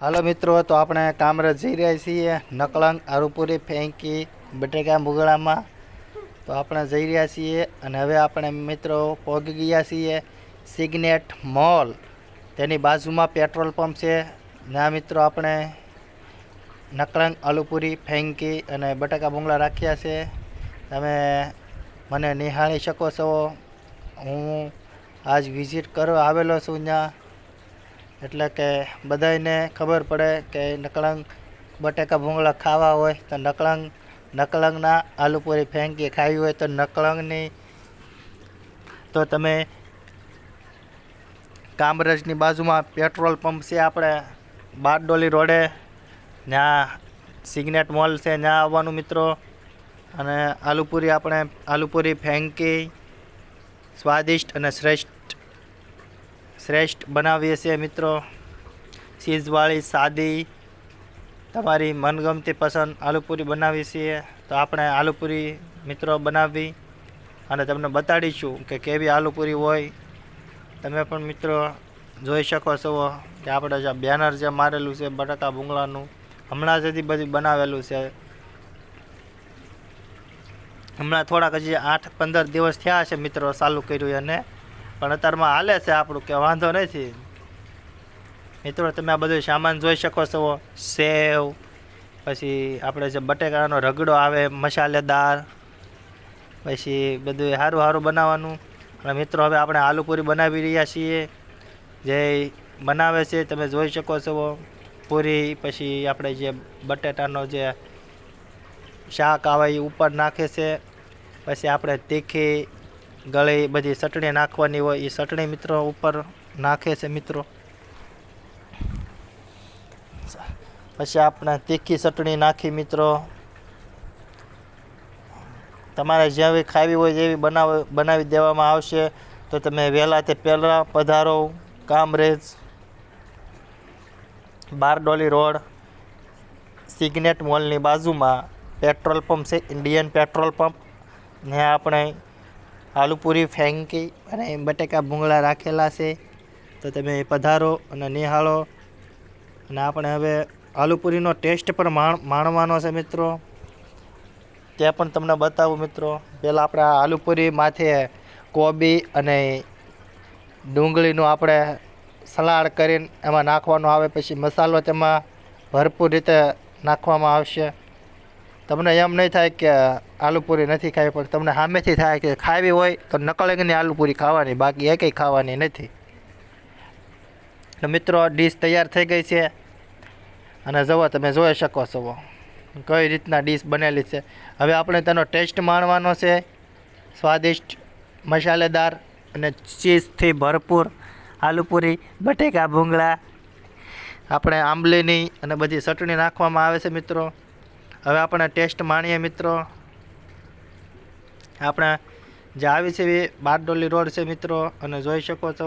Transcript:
હાલો મિત્રો, તો આપણે કામરે જઈ રહ્યા છીએ નકળંગ આરુપુરી, ફેંકી, બટેકા મુગળામાં. તો આપણે જઈ રહ્યા છીએ અને હવે આપણે મિત્રો પહોંચી ગયા છીએ સિગ્નેટ મોલ. તેની બાજુમાં પેટ્રોલ પંપ છે. ત્યાં મિત્રો આપણે નકળંગ આલુપુરી, ફેંકી અને બટાકા ભૂંગળા રાખ્યા છે. તમે મને નિહાળી શકો છો. હું આજ વિઝિટ કરવા આવેલો છું ત્યાં. એટલે કે બધાને ખબર પડે કે નકળંગ બટેકા ભૂંગળા ખાવા હોય તો નકળંગ, નકળંગના આલુપુરી ફેંકી ખાવી હોય તો નકળંગની. તો તમે કામરેજની બાજુમાં પેટ્રોલ પંપ છે આપણે, બારડોલી રોડે. ત્યાં સિગ્નેટ મોલ છે ત્યાં આવવાનું મિત્રો. અને આલુપુરી આપણે આલુપુરી ફેંકી, સ્વાદિષ્ટ અને શ્રેષ્ઠ શ્રેષ્ઠ બનાવીએ છીએ મિત્રો. ચીઝવાળી સાદી તમારી મનગમતી પસંદ આલુપૂરી બનાવીએ છીએ. તો આપણે આલુપૂરી મિત્રો બનાવી અને તમને બતાડીશું કે કેવી આલુપૂરી હોય. તમે પણ મિત્રો જોઈ શકો છો કે આપણે જે બેનર જે મારેલું છે બટાકા ભૂંગળાનું, હમણાં સુધી બધું બનાવેલું છે. હમણાં થોડાક હજી આઠ પંદર દિવસ થયા છે મિત્રો ચાલુ કર્યું એને. પણ અત્યારમાં હાલે છે આપણું કે વાંધો નથી. મિત્રો, તમે આ બધું સામાન જોઈ શકો છો. સેવ, પછી આપણે જે બટેકાનો રગડો આવે, મસાલેદાર, પછી બધું સારું સારું બનાવવાનું. અને મિત્રો, હવે આપણે આલુપૂરી બનાવી રહ્યા છીએ. જે બનાવે છે, તમે જોઈ શકો છો. પૂરી, પછી આપણે જે બટેટાનો જે શાક આવે, એ ઉપર નાખે છે. પછી આપણે તીખી ગળી બધી ચટણી નાખવાની હોય એ ચટણી મિત્રો ઉપર નાખે છે મિત્રો. પછી આપણે તીખી ચટણી નાખી મિત્રો. તમારે જેવી ખાવી હોય એવી બનાવ, બનાવી દેવામાં આવશે, તો તમે વહેલા તે પહેલાં પધારો કામરેજ બારડોલી રોડ, સિગ્નેટ મોલની બાજુમાં પેટ્રોલ પંપ છે, ઇન્ડિયન પેટ્રોલ પંપ. ને આપણે આલુપુરી, ફેંકી અને બટેકા ભૂંગળા રાખેલા છે. તો તમે પધારો અને નિહાળો. અને આપણે હવે આલુપૂરીનો ટેસ્ટ પણ માણ, માણવાનો છે મિત્રો. તે પણ તમને બતાવું મિત્રો. પહેલાં આપણે આલુપુરી માથે કોબી અને ડુંગળીનું આપણે સલાડ કરીને એમાં નાખવાનો આવે. પછી મસાલો તેમાં ભરપૂર રીતે નાખવામાં આવશે. તમને એમ નહીં થાય કે આલુપૂરી નથી ખાવી, પણ તમને સામેથી થાય કે ખાવી હોય, તો નકળંગની આલુપૂરી ખાવાની, બાકી એકેય ખાવાની નથી. મિત્રો ડીશ તૈયાર થઈ ગઈ છે. અને જુઓ, તમે જોઈ શકો છો. કઈ રીતના ડીશ બનેલી છે. હવે આપણે તેનો ટેસ્ટ માણવાનો છે. સ્વાદિષ્ટ, મસાલેદાર અને ચીઝથી ભરપૂર આલુપૂરી બટેકા ભૂંગળા. આપણે આંબલીની અને બધી ચટણી નાખવામાં આવે છે, મિત્રો. હવે આપણે ટેસ્ટ માણીએ મિત્રો. આપણે જે આવી છે એ બારડોલી રોડ છે મિત્રો, અને જોઈ શકો છો